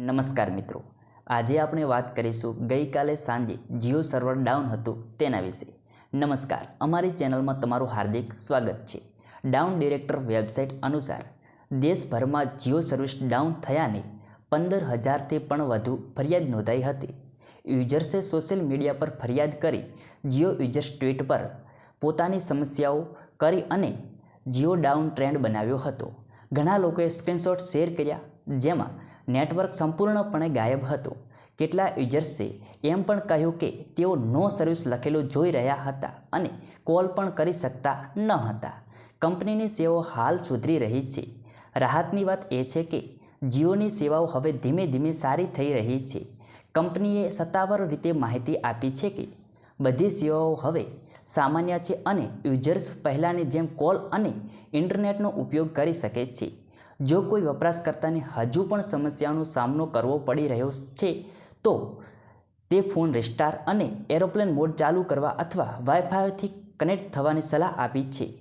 નમસ્કાર મિત્રો. આજે આપણે વાત કરીશું ગઈકાલે સાંજે જીઓ સર્વર ડાઉન હતું તેના વિશે. નમસ્કાર, અમારી ચેનલમાં તમારું હાર્દિક સ્વાગત છે. ડાઉન ડિરેક્ટર વેબસાઇટ અનુસાર, દેશભરમાં જીઓ સર્વિસ ડાઉન થયાને પંદર હજારથી પણ વધુ ફરિયાદ નોંધાઈ હતી. યુઝર્સે સોશિયલ મીડિયા પર ફરિયાદ કરી જીઓ યુઝર્સ ટ્વીટ પર પોતાની સમસ્યાઓ કરી અને જીઓ ડાઉન ટ્રેન્ડ બનાવ્યો હતો. ઘણા લોકોએ સ્ક્રીનશોટ શેર કર્યા, જેમાં નેટવર્ક સંપૂર્ણપણે ગાયબ હતું. કેટલા યુઝર્સે એમ પણ કહ્યું કે તેઓ નો સર્વિસ લખેલું જોઈ રહ્યા હતા અને કોલ પણ કરી શકતા ન હતા. કંપનીની સેવાઓ હાલ સુધરી રહી છે. રાહતની વાત એ છે કે જીઓની સેવાઓ હવે ધીમે ધીમે સારી થઈ રહી છે. કંપનીએ સત્તાવાર રીતે માહિતી આપી છે કે બધી સેવાઓ હવે સામાન્ય છે અને યુઝર્સ પહેલાંની જેમ કોલ અને ઇન્ટરનેટનો ઉપયોગ કરી શકે છે. જો કોઈ વપરાશકર્તાને હજુ પણ સમસ્યાનો સામનો કરવો પડી રહ્યો છે, તો તે ફોન રિસ્ટાર અને એરોપ્લેન મોડ ચાલુ કરવા અથવા વાઈફાઈથી કનેક્ટ થવાની સલાહ આપી છે.